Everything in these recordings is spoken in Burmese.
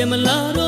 ပြန်မလာတော့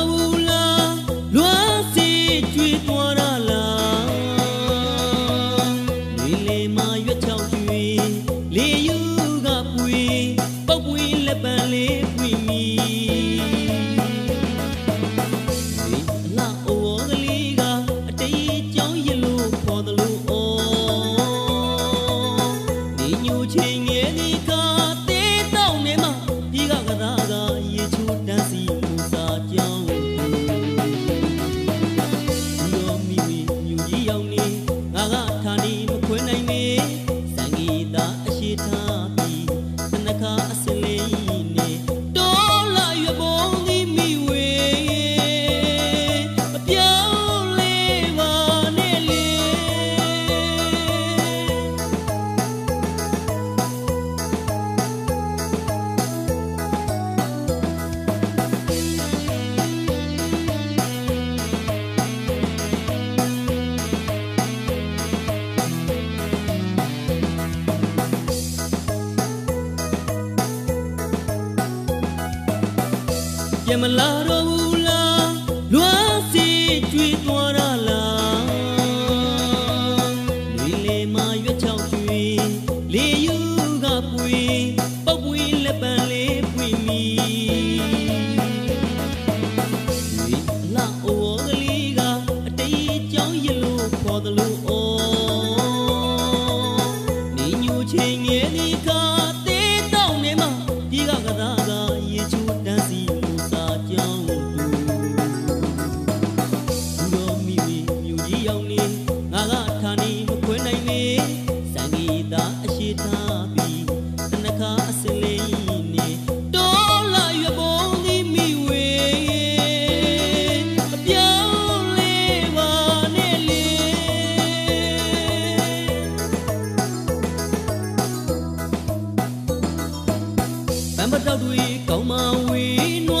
ပြန်မလာတော့ဘူးလားလွားစီကြွေသွားရလားလူလေမာရွက်ချောက်ကြွေလေယူကပွေပုတ်ပွေလက်ပံလေးပွေမီလူလာအော်ကလေးကအတေးကြောင်းရလို့ခေါ်တယ်လို့ မန်ပတောက်တွေကောင်းမဝေးနွား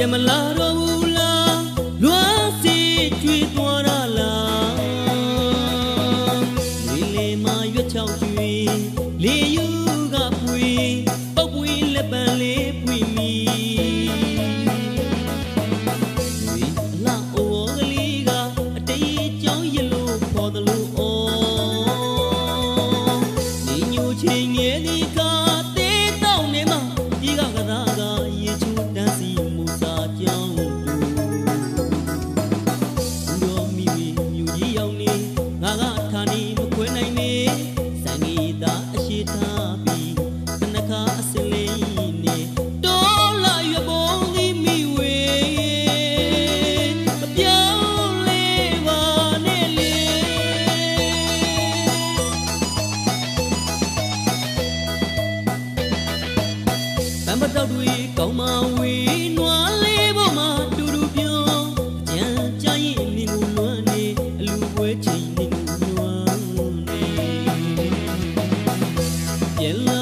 ပြန်မလာတော့ဘူး တောက်တွေကောင်းမဝေးနွားလေးပေါ်မှာတူတူပြောကြံကြရင်မြင်ကိုလွမ်းနေအလူပွဲချိန်နေကိုလွမ်းနေပြန်လာ